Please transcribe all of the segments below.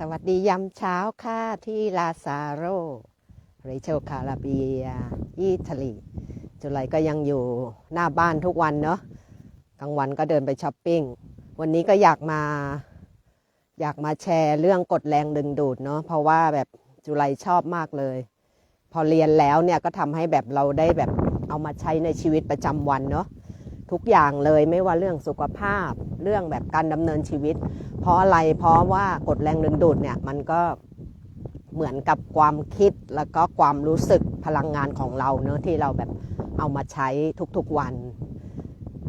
สวัสดียามเช้าค่ะที่ลาซาโรเรเชลคาราเบียอิตาลีจุไลก็ยังอยู่หน้าบ้านทุกวันเนาะกลางวันก็เดินไปช้อปปิ้ง วันนี้ก็อยากมา อยากมาแชร์เรื่องกดแรงดึงดูดเนาะเพราะว่าแบบจุไลชอบมากเลย พอเรียนแล้วเนี่ยก็ทำให้แบบเราได้แบบเอามาใช้ในชีวิตประจำวันเนาะ ทุกอย่างเลยไม่ว่าเรื่องสุขภาพเรื่องแบบการดำเนินชีวิต เพราะอะไรเพราะว่ากฎแรงดึงดูดเนี่ยมันก็เหมือนกับความคิดแล้วก็ความรู้สึกพลังงานของเราเนอะที่เราแบบเอามาใช้ทุกๆวัน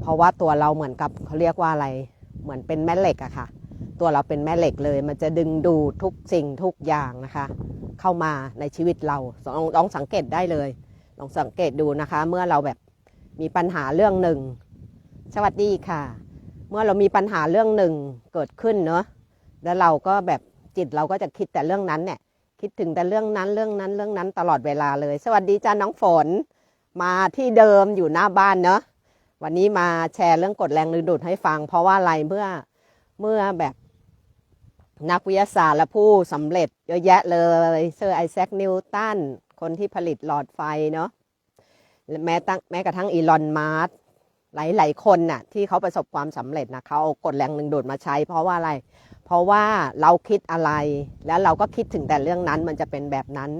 เพราะว่าตัวเราเหมือนกับเขาเรียกว่าอะไรเหมือนเป็นแม่เหล็กอะค่ะ ตัวเราเป็นแม่เหล็กเลย มันจะดึงดูดทุกสิ่งทุกอย่างนะคะ เข้ามาในชีวิตเราลองลองสังเกตได้เลยลองสังเกตดูนะคะ เมื่อเราแบบมีปัญหาเรื่องหนึ่ง สวัสดีค่ะ เมื่อเรามีปัญหาเรื่องหนึ่งเกิดขึ้นเนอะแล้วเราก็แบบจิตเราก็จะคิดแต่เรื่องนั้นเนี่ยคิดถึงแต่เรื่องนั้นเรื่องนั้นเรื่องนั้นตลอดเวลาเลย สวัสดีจ้าน้องฝน มาที่เดิมอยู่หน้าบ้านเนอะวันนี้มาแชร์เรื่องกฎแรงดึงดูดให้ฟัง เพราะว่าอะไรเมื่อเมื่อแบบนักวิทยาศาสตร์และผู้สำเร็จเยอะแยะเลยเซอร์ไอแซคนิวตันคนที่ผลิตหลอดไฟเนาะและแม้ตั้งแม้กระทั่งอีลอนมาร์ หลาย ๆ คนน่ะที่เขาประสบความสำเร็จนะเขาเอากฎแรงดึงดูดมาใช้ เพราะว่าอะไร เพราะว่าเราคิดอะไร แล้วเราก็คิดถึงแต่เรื่องนั้นมันจะเป็นแบบนั้น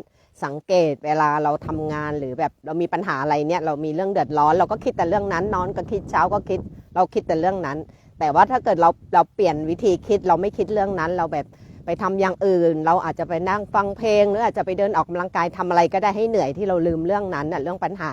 สังเกตเวลาเราทำงานหรือแบบเรามีปัญหาอะไรเนี่ยเรามีเรื่องเดือดร้อน เราก็คิดแต่เรื่องนั้นนอนก็คิดเช้าก็คิด เราคิดแต่เรื่องนั้น แต่ว่าถ้าเกิดเราเราเปลี่ยนวิธีคิดเราไม่คิดเรื่องนั้น เราแบบ ไปทำอย่างอื่น เราอาจจะไปนั่งฟังเพลง หรืออาจจะไปเดินออกกำลังกายทำอะไรก็ได้ให้เหนื่อยที่เราลืมเรื่องนั้นนะเรื่องปัญหา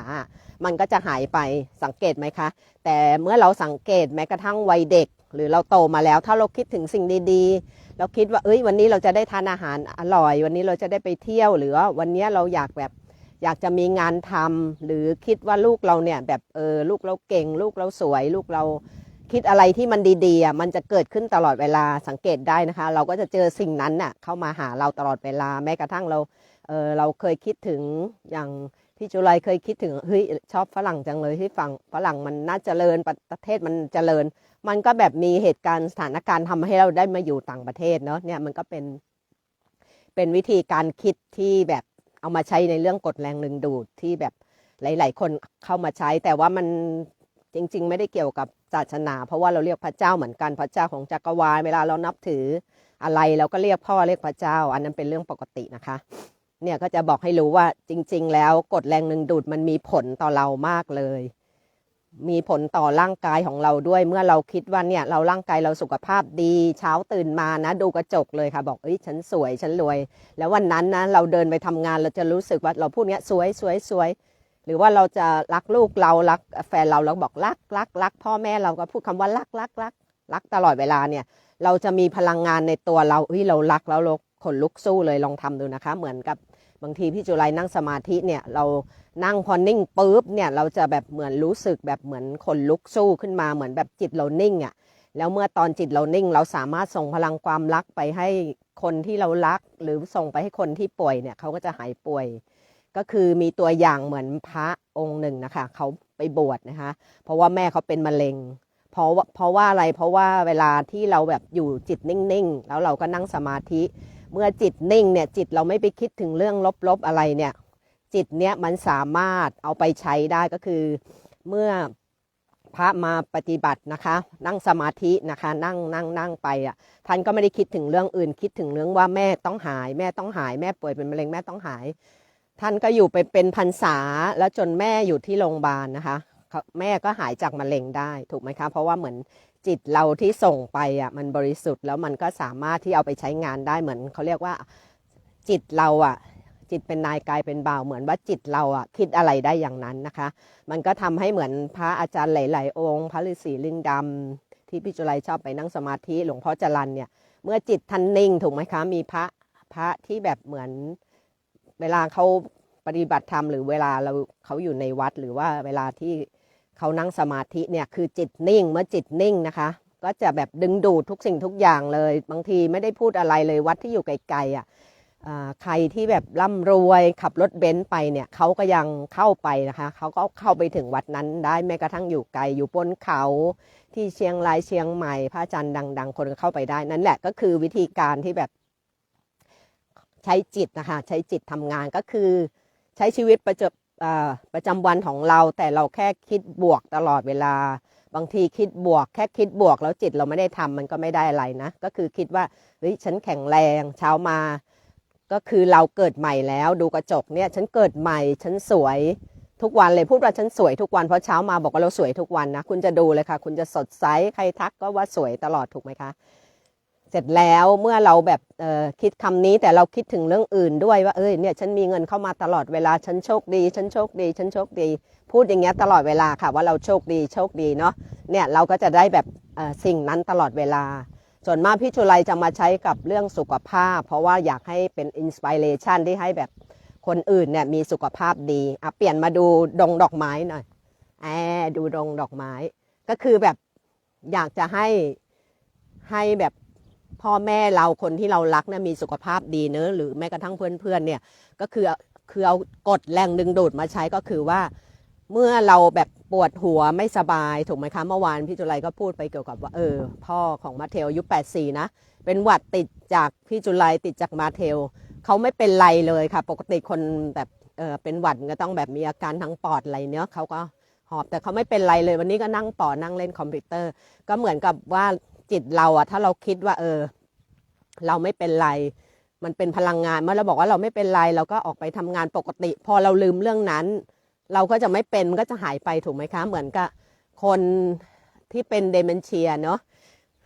มันก็จะหายไปสังเกตไหมคะ แต่เมื่อเราสังเกตแม้กระทั่งวัยเด็ก หรือเราโตมาแล้ว ถ้าเราคิดถึงสิ่งดีๆ เราคิดว่าเอ้ยวันนี้เราจะได้ทานอาหารอร่อย วันนี้เราจะได้ไปเที่ยว หรือว่าวันนี้เราอยากแบบอยากจะมีงานทำหรือคิดว่าลูกเราเนี่ยแบบเออลูกเราเก่ง ลูกเราสวย ลูกเรา คิดอะไรที่มันดีๆมันจะเกิดขึ้นตลอดเวลาสังเกตได้นะคะ เราก็จะเจอสิ่งนั้นน่ะเข้ามาหาเราตลอดเวลาแม้กระทั่งเราเออเราเคยคิดถึงอย่างพี่จุไลเคยคิดถึงเฮ้ยชอบฝรั่งจังเลยที่ฝั่งฝรั่งมันน่าเจริญประเทศมันเจริญ มันก็แบบมีเหตุการณ์สถานการณ์ทำให้เราได้มาอยู่ต่างประเทศเนาะเนี่ยมันก็เป็นเป็นวิธีการคิดที่แบบเอามาใช้ในเรื่องกฎแรงดึงดูดที่แบบหลาย ๆ คนเข้ามาใช้ แต่ว่ามันจริง ๆ ไม่ได้เกี่ยวกับ ศาสนา เพราะว่าเราเรียกพระเจ้าเหมือนกันพระเจ้าของจักรวาลเวลาเรานับถืออะไรเราก็เรียกพ่อเรียกพระเจ้า อันนั้นเป็นเรื่องปกตินะคะ เนี่ยก็จะบอกให้รู้ว่าจริง ๆ แล้วกฎแรงดึงดูดมันมีผลต่อเรามากเลย มีผลต่อร่างกายของเราด้วยเมื่อเราคิดว่าเนี่ยเราร่างกายเราสุขภาพดี เช้าตื่นมานะ ดูกระจกเลยค่ะ บอกเอ้ยฉันสวยฉันรวย แล้ววันนั้นนะเราเดินไปทำงานเราจะรู้สึกว่าเราพูดเนี้ยสวยสวยสวย หรือว่าเราจะรักลูกเรารักแฟนเราเราบอกรักรักรักพ่อแม่เราก็พูดคำว่ารักรักรักรักตลอดเวลาเนี่ย เราจะมีพลังงานในตัวเราเฮ้ยเรารักแล้วเราขนลุกสู้เลยลองทำดูนะคะ เหมือนกับบางทีพี่จุไลนั่งสมาธิเนี่ยเรานั่งพอนิ่งปุ๊บเนี่ยเราจะแบบเหมือนรู้สึกแบบเหมือนขนลุกสู้ขึ้นมาเหมือนแบบจิตเรานิ่งอะ่ะแล้วเมื่อตอนจิตเรานิ่งเราสามารถส่งพลังความรักไปให้คนที่เรารัก หรือส่งไปให้คนที่ป่วยเนี่ยเขาก็จะหายป่วย ก็คือมีตัวอย่างเหมือนพระองค์หนึ่งนะคะเขาไปบวชนะคะ เพราะว่าแม่เขาเป็นมะเร็ง เพราะว่าเพราะว่าอะไรเพราะว่าเวลาที่เราแบบอยู่จิตนิ่งๆ แล้วเราก็นั่งสมาธิ เมื่อจิตนิ่งเนี่ยจิตเราไม่ไปคิดถึงเรื่องลบๆอะไรเนี่ยจิตเนี่ยมันสามารถเอาไปใช้ได้ก็คือ เมื่อพระมาปฏิบัตินะคะ นั่งสมาธินะคะ นั่งนั่งนั่งไปอะท่านก็ไม่ได้คิดถึงเรื่องอื่น คิดถึงเรื่องว่าแม่ต้องหาย แม่ต้องหายแม่ป่วยเป็นมะเร็งแม่ต้องหาย ท่านก็อยู่ไปเป็นพรรษาแล้วจนแม่อยู่ที่โรงพยาบาลนะคะ แม่ก็หายจากมะเร็งได้ถูกไหมคะ เพราะว่าเหมือนจิตเราที่ส่งไปอะมันบริสุทธิ์แล้วมันก็สามารถที่เอาไปใช้งานได้เหมือนเขาเรียกว่าจิตเราอะจิตเป็นนายกายเป็นบ่าวเหมือนว่าจิตเราอะคิดอะไรได้อย่างนั้นนะคะ มันก็ทำให้เหมือนพระอาจารย์หลาย ๆ องค์ พระฤาษีลิงดำที่พี่จุไลชอบไปนั่งสมาธิหลวงพ่อจรันเนี่ยเมื่อจิตท่านนิ่งถูกไหมคะมีพระพระที่แบบเหมือนเวลาเขา ปฏิบัติธรรมหรือเวลาเราเขาอยู่ในวัดหรือว่าเวลาที่เขานั่งสมาธิเนี่ยคือจิตนิ่งเมื่อจิตนิ่งนะคะ ก็จะแบบดึงดูดทุกสิ่งทุกอย่างเลย บางทีไม่ได้พูดอะไรเลยวัดที่อยู่ไกลๆอะใครที่แบบร่ำรวยขับรถเบนซ์ไปเนี่ยเขาก็ยังเข้าไปนะคะเขาก็เข้าไปถึงวัดนั้นได้แม้กระทั่งอยู่ไกลอยู่บนเขาที่เชียงรายเชียงใหม่พระอาจารย์ดัง ๆ คนก็เข้าไปได้นั่นแหละก็คือวิธีการที่แบบใช้จิตนะคะใช้จิตทำงานก็คือ ใช้ชีวิตประจำเอ่อประจำวันของเรา แต่เราแค่คิดบวกตลอดเวลา บางทีคิดบวก แค่คิดบวก แล้วจิตเราไม่ได้ทำมันก็ไม่ได้อะไรนะ ก็คือคิดว่าเฮ้ยฉันแข็งแรงเช้ามา ก็คือเราเกิดใหม่แล้วดูกระจกเนี่ยฉันเกิดใหม่ฉันสวยทุกวันเลยพูดว่าฉันสวยทุกวันเพราะเช้ามาบอกว่าเราสวยทุกวันนะคุณจะดูเลยค่ะ คุณจะสดใสใครทักก็ว่าสวยตลอดถูกไหมคะ เสร็จแล้วเมื่อเราแบบคิดคำนี้แต่เราคิดถึงเรื่องอื่นด้วยว่าเอ้ยเนี่ยฉันมีเงินเข้ามาตลอดเวลาฉันโชคดี ฉันโชคดี ฉันโชคดี พูดอย่างเงี้ยตลอดเวลาค่ะว่าเราโชคดีโชคดีเนาะเนี่ยเราก็จะได้แบบสิ่งนั้นตลอดเวลา ส่วนมากพี่จุไลจะมาใช้กับเรื่องสุขภาพ เพราะว่าอยากให้เป็นอินสปิเรชันที่ให้แบบคนอื่นเนี่ยมีสุขภาพดีอะเปลี่ยนมาดูดงดอกไม้หน่อยแอดูดงดอกไม้ ก็คือแบบอยากจะให้ให้แบบ พ่อแม่เราคนที่เรารักเนี่ยมีสุขภาพดีเนอะหรือแม้กระทั่งเพื่อนๆเนี่ยก็คือคือเอากดแรงดึงดูดมาใช้ก็คือว่า เมื่อเราแบบปวดหัวไม่สบายถูกไหมคะเมื่อวานพี่จุไลก็พูดไปเกี่ยวกับว่าเออ พ่อของมาเทลอายุ84 นะ เป็นหวัดติดจากพี่จุไลติดจากมาเทลเขาไม่เป็นไรเลยค่ะ ปกติคนแบบเออเป็นหวัดก็ต้องแบบมีอาการทางปอดอะไรเนี้ยเขาก็หอบแต่เขาไม่เป็นไรเลยวันนี้ก็นั่งปอนั่งเล่นคอมพิวเตอร์ ก็เหมือนกับว่า จิตเราอะถ้าเราคิดว่า เออ เราไม่เป็นไร มันเป็นพลังงานเมื่อเราบอกว่าเราไม่เป็นไร เราก็ออกไปทำงานปกติ พอเราลืมเรื่องนั้น เราก็จะไม่เป็นมันก็จะหายไปถูกไหมคะ เหมือนกับคนที่เป็นเดเมนเชียเนาะ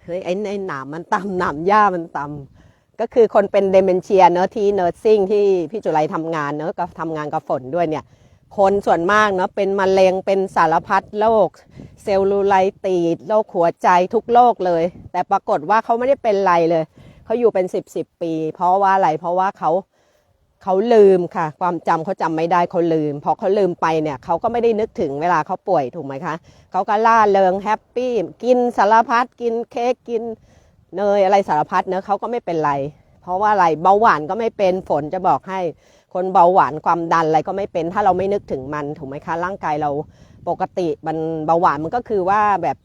เฮ้ยไอ้ในหนามมันต่ำหนามหญ้ามันต่ำก็คือคนเป็นเดเมนเชียเนาะที่เนอร์ซิ่งที่พี่จุไรทำงานเนาะก็ทำงานกับฝนด้วยเนี่ย คนส่วนมากเนาะเป็นมะเร็งเป็นสารพัดโรคเซลลูไลตีดโรคหัวใจทุกโรคเลย แต่ปรากฏว่าเขาไม่ได้เป็นไรเลย เขาอยู่เป็น10บสิบปี เพราะว่าอะไรเพราะว่าเขาเขาลืมค่ะ ความจำเขาจำไม่ได้เขาลืมพอเขาลืมไปเนี่ยเขาก็ไม่ได้นึกถึงเวลาเขาป่วยถูกไหมคะเขาก็ล่าเริงแฮปปี้กินสารพัดกินเค้กกินเนยอะไรสารพัดเนอะเขาก็ไม่เป็นไร เพราะว่าอะไรเบาหวานก็ไม่เป็นฝนจะบอกให้ คนเบาหวานความดันอะไรก็ไม่เป็น ถ้าเราไม่นึกถึงมันถูกไหมคะร่างกายเราปกติมันเบาหวานมันก็คือว่าแบบ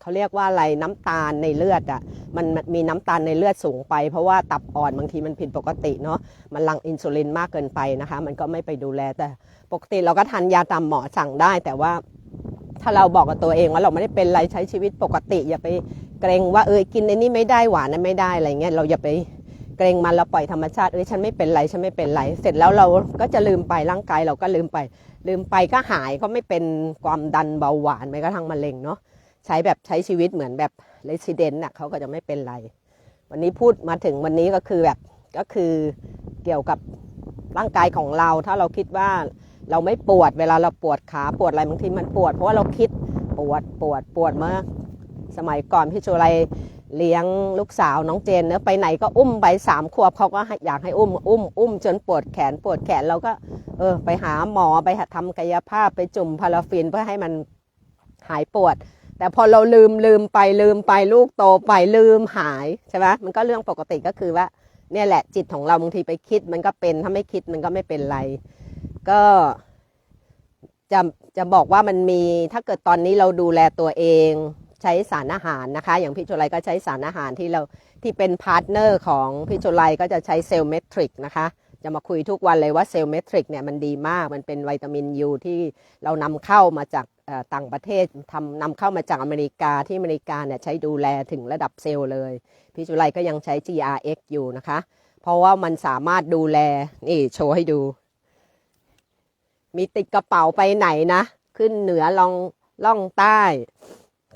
เขาเรียกว่าอะไรน้ำตาลในเลือดอะมันมีน้ำตาลในเลือดสูงไป เพราะว่าตับอ่อนบางทีมันผิดปกติเนาะมันหลั่งอินซูลินมากเกินไปนะคะ มันก็ไม่ไปดูแลแต่ปกติเราก็ทานยาตามหมอสั่งได้ แต่ว่าถ้าเราบอกกับตัวเองว่าเราไม่ได้เป็นไรใช้ชีวิตปกติ อย่าไปเกรงว่าเออกินไอ้นี่ไม่ได้หวานนั้นไม่ได้อะไรเงี้ยเราอย่าไป เกรงมันเราปล่อยธรรมชาติเอ้ยฉันไม่เป็นไรฉันไม่เป็นไร เสร็จแล้วเราก็จะลืมไปร่างกายเราก็ลืมไป ลืมไปก็หายก็ไม่เป็นความดันเบาหวานแม้กระทั่งมะเร็งเนาะใช้แบบใช้ชีวิตเหมือนแบบเรสซิเดนต์น่ะเขาก็จะไม่เป็นไร วันนี้พูดมาถึงวันนี้ก็คือแบบก็คือเกี่ยวกับร่างกายของเรา ถ้าเราคิดว่าเราไม่ปวดเวลาเราปวดขาปวดอะไรบางทีมันปวด เพราะว่าเราคิดปวดปวดปวดเมากสมัยก่อนพี่โจไร เลี้ยงลูกสาวน้องเจนเนะไปไหนก็อุ้มไปสามขวบเขาก็อยากให้อุ้มอุ้มอุ้มจนปวดแขนปวดแขนเราก็ เออ ไปหาหมอไปทำกายภาพไปจุ่มพาราฟินเพื่อให้มันหายปวด แต่พอเราลืมลืมไปลืมไปลูกโตไปลืมหายใช่ไหมมันก็เรื่องปกติก็คือว่า เนี่ยแหละจิตของเราบางทีไปคิดมันก็เป็นถ้าไม่คิดมันก็ไม่เป็นไร ก็จะจะบอกว่ามันมีถ้าเกิดตอนนี้เราดูแลตัวเอง ใช้สารอาหารนะคะ อย่างพี่โจไลก็ใช้สารอาหารที่เราที่เป็นพาร์ทเนอร์ของพี่โจไลก็จะใช้เซลล์เมทริกนะคะจะมาคุยทุกวันเลยว่าเซลล์เมทริกเนี่ยมันดีมาก มันเป็นวิตามินยูที่เรานำเข้ามาจากต่างประเทศทำนำเข้ามาจากอเมริกาที่อเมริกาเนี่ยใช้ดูแลถึงระดับเซลล์เลย พี่โจไลก็ยังใช้ GRX อยู่นะคะ เพราะว่ามันสามารถดูแล นี่โชว์ให้ดู มีติดกระเป๋าไปไหนนะ ขึ้นเหนือลองล่องใต้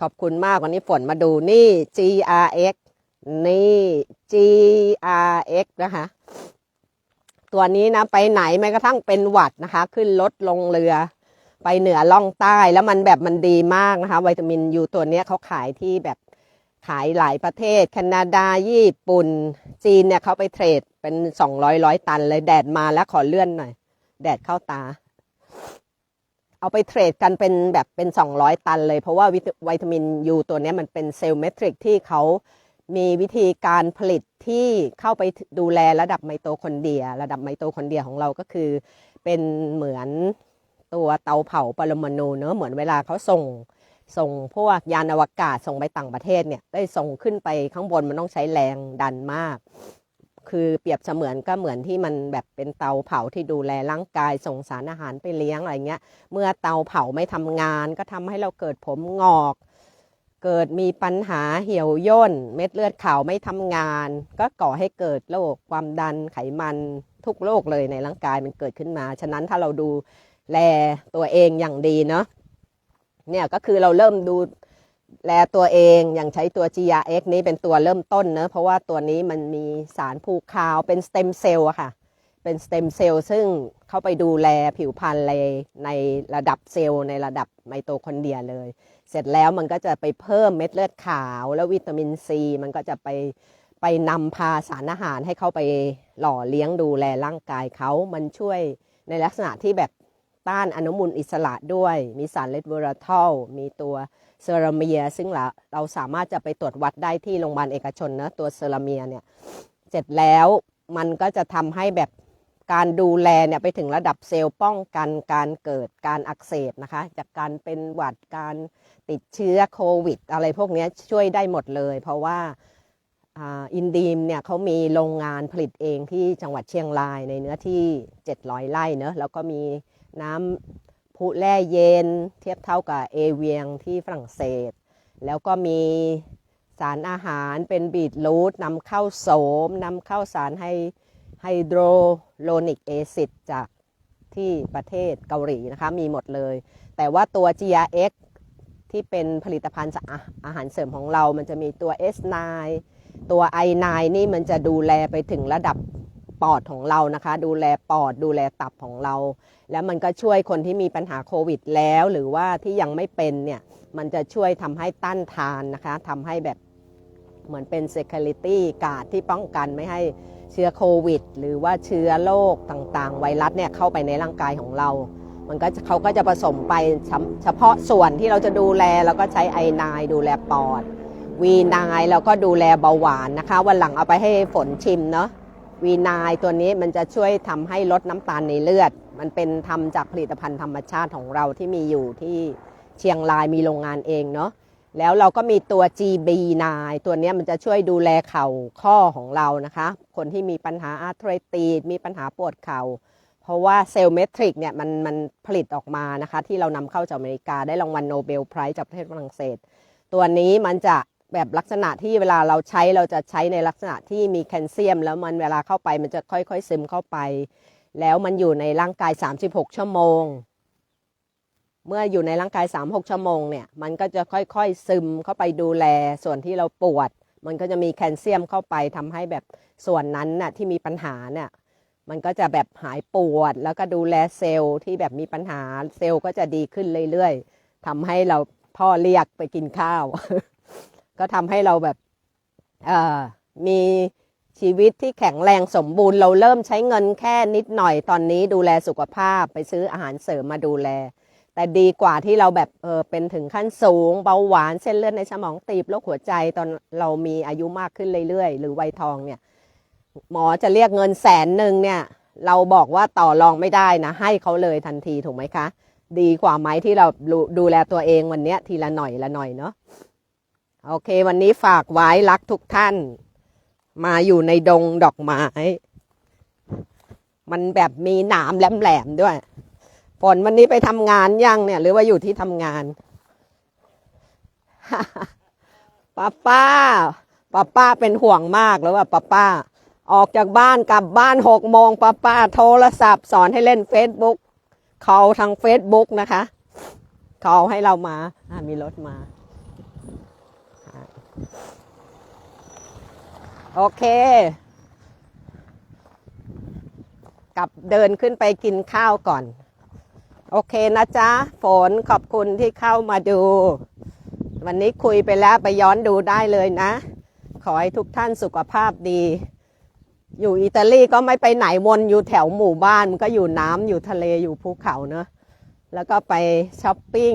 ขอบคุณมากวันนี้ฝนมาดูนี่ GRX นี่ GRX นะคะตัวนี้นะไปไหนแม้กระทั่งเป็นหวัดนะคะ ขึ้นรถลงเรือ ไปเหนือล่องใต้แล้วมันแบบมันดีมากนะคะ วิตามินยูตัวนี้เขาขายที่แบบขายหลายประเทศ แคนาดาญี่ปุ่น จีนเนี่ยเขาไปเทรดเป็น200ร้อยตันเลยแดดมาแล้วขอเลื่อนหน่อย แดดเข้าตา เอาไปเทรดกันเป็นแบบเป็น 200 ตันเลย เพราะว่าวิตามินยูตัวนี้มันเป็นเซลล์เมทริกที่เขามีวิธีการผลิตที่เข้าไปดูแลระดับไมโตคอนเดีย ระดับไมโตคอนเดียของเราก็คือ เป็นเหมือนตัวเตาเผาปรมาณูเนอะเหมือนเวลาเขาส่งส่งพวกยานอวกาศส่งไปต่างประเทศเนี่ยได้ส่งขึ้นไปข้างบนมันต้องใช้แรงดันมาก คือเปรียบเสมือนก็เหมือนที่มันแบบเป็นเตาเผาที่ดูแลร่างกายส่งสารอาหารไปเลี้ยงอะไรเงี้ย เมื่อเตาเผาไม่ทำงาน ก็ทำให้เราเกิดผมงอก เกิดมีปัญหาเหี่ยวย่น เม็ดเลือดขาวไม่ทำงาน ก็ก่อให้เกิดโรคความดันไขมันทุกโรคเลยในร่างกายมันเกิดขึ้นมา ฉะนั้นถ้าเราดูแลตัวเองอย่างดีเนาะเนี่ยก็คือเราเริ่มดู แลตัวเองอย่างใช้ตัว GRX นี้เป็นตัวเริ่มต้นเนอะเพราะว่าตัวนี้มันมีสารผูกคาวเป็นสเต็มเซลล์อะค่ะ เป็นสเต็มเซลล์ซึ่งเข้าไปดูแลผิวพรรณในในระดับเซลล์ในระดับไมโตคอนเดรียเลย เสร็จแล้วมันก็จะไปเพิ่มเม็ดเลือดขาวแล้ววิตามินซี มันก็จะไปไปนำพาสารอาหารให้เข้าไปหล่อเลี้ยงดูแลร่างกายเขา มันช่วยในลักษณะที่แบบต้านอนุมูลอิสระด้วย มีสารเลดเวอราทอลมีตัว เซรามียซึ่งเราเราสามารถจะไปตรวจวัดได้ที่โรงพยาบาลเอกชนนะตัวเซรามียเนี่ยเสร็จแล้วมันก็จะทำให้แบบการดูแลเนี่ยไปถึงระดับเซลล์ป้องกันการเกิดการอักเสบนะคะ จากการเป็นหวัดการติดเชื้อโควิด อะไรพวกนี้ช่วยได้หมดเลย เพราะว่าอาอินดีมเนี่ยเขามีโรงงานผลิตเองที่จังหวัดเชียงรายในเนื้อที่ 700 ไร่เนอะแล้วก็มีน้ำ พุแร่เย็น เทียบเท่ากับเอเวียงที่ฝรั่งเศส แล้วก็มีสารอาหารเป็นบีทรูทนำเข้าโสมนำเข้าสารไฮไฮโดรโลนิกแอซิดจากที่ประเทศเกาหลีนะคะมีหมดเลย แต่ว่าตัว GRX ที่เป็นผลิตภัณฑ์จากอาอาหารเสริมของเรา มันจะมีตัว S9 ตัว I9 นี่มันจะดูแลไปถึงระดับ ปอดของเรานะคะ ดูแลปอดดูแลตับของเรา แล้วมันก็ช่วยคนที่มีปัญหาโควิดแล้ว หรือว่าที่ยังไม่เป็นเนี่ยมันจะช่วยทำให้ต้านทานนะคะทำให้แบบเหมือนเป็น security guard ที่ป้องกันไม่ให้เชื้อโควิด หรือว่าเชื้อโรคต่างๆ ไวรัสเนี่ยเข้าไปในร่างกายของเรา มันก็เขาก็จะผสมไปเฉเฉพาะส่วนที่เราจะดูแลแล้วก็ใช้ไอนายดูแลปอดวีนายแล้วก็ดูแลเบาหวานนะคะ วันหลังเอาไปให้ฝนชิมเนาะ วีนายตัวนี้มันจะช่วยทำให้ลดน้ำตาลในเลือด มันเป็นทำจากผลิตภัณฑ์ธรรมชาติของเราที่มีอยู่ที่เชียงรายมีโรงงานเองเนาะแล้วเราก็มีตัว GB9 ตัวนี้มันจะช่วยดูแลเข่าข้อของเรานะคะ คนที่มีปัญหาอาร์ทรตีดมีปัญหาปวดเข่า เพราะว่าเซลล์เมทริกเนี่ยมันมันผลิตออกมานะคะ ที่เรานำเข้าจากอเมริกาได้รางวัลโนเบลไพรส์จากประเทศฝรั่งเศส ตัวนี้มันจะ แบบลักษณะที่เวลาเราใช้เราจะใช้ในลักษณะที่มีแคลเซียม แล้วมันเวลาเข้าไปมันจะค่อยๆซึมเข้าไป แล้วมันอยู่ในร่างกาย 36 ชั่วโมง เมื่ออยู่ในร่างกาย 36 ชั่วโมงเนี่ยมันก็จะค่อยๆซึมเข้าไปดูแลส่วนที่เราปวด มันก็จะมีแคลเซียมเข้าไปทำให้แบบส่วนนั้นน่ะที่มีปัญหาเนี่ยมันก็จะแบบหายปวด แล้วก็ดูแลเซลล์ที่แบบมีปัญหาเซลล์ก็จะดีขึ้นเรื่อยๆทำให้เราพ่อเรียกไปกินข้าว ก็ทำให้เราแบบเออมีชีวิตที่แข็งแรงสมบูรณ์เราเริ่มใช้เงินแค่นิดหน่อยตอนนี้ดูแลสุขภาพไปซื้ออาหารเสริมมาดูแล แต่ดีกว่าที่เราแบบเออเป็นถึงขั้นสูงเบาหวานเส้นเลือดในสมองตีบโรคหัวใจตอนเรามีอายุมากขึ้นเรื่อยๆ หรือวัยทองเนี่ยหมอจะเรียกเงินแสนหนึ่งเนี่ยเราบอกว่าต่อรองไม่ได้นะ ให้เขาเลยทันทีถูกไหมคะ ดีกว่าไหมที่เราดูดูแลตัวเองวันเนี้ยทีละหน่อยละหน่อยเนาะ โอเค วันนี้ฝากไว้รักทุกท่าน มาอยู่ในดงดอกไม้ มันแบบมีหนามแหลมๆด้วยฝนวันนี้ไปทำงานยังเนี่ย หรือว่าอยู่ที่ทำงานป้าป้าป้าป้าเป็นห่วงมากแล้วว่าป้าป้า ออกจากบ้านกลับบ้านหกโมงป้าป้าโทรศัพท์ สอนให้เล่น Facebook เขาทาง Facebook นะคะ เขาให้เรามามีรถมา โอเค กลับเดินขึ้นไปกินข้าวก่อน โอเคนะจ๊ะ ฝนขอบคุณที่เข้ามาดู วันนี้คุยไปแล้วไปย้อนดูได้เลยนะ ขอให้ทุกท่านสุขภาพดี อยู่อิตาลีก็ไม่ไปไหนวนอยู่แถวหมู่บ้านมันก็อยู่น้ำอยู่ทะเลอยู่ภูเขาเนอะแล้วก็ไปช้อปปิ้ง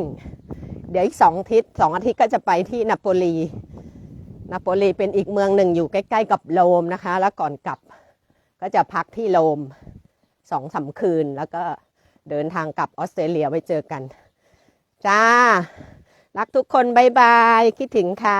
เดี๋ยวอีกสองอาทิตย์สองอาทิตย์ก็จะไปที่นาโปลี นาโปลีเป็นอีกเมืองหนึ่งอยู่ใกล้ ๆ กับโรมนะคะ แล้วก่อนกลับก็จะพักที่โรมสองสามคืน แล้วก็เดินทางกลับออสเตรเลียไว้เจอกัน จ้า รักทุกคนบายบาย คิดถึงค่ะ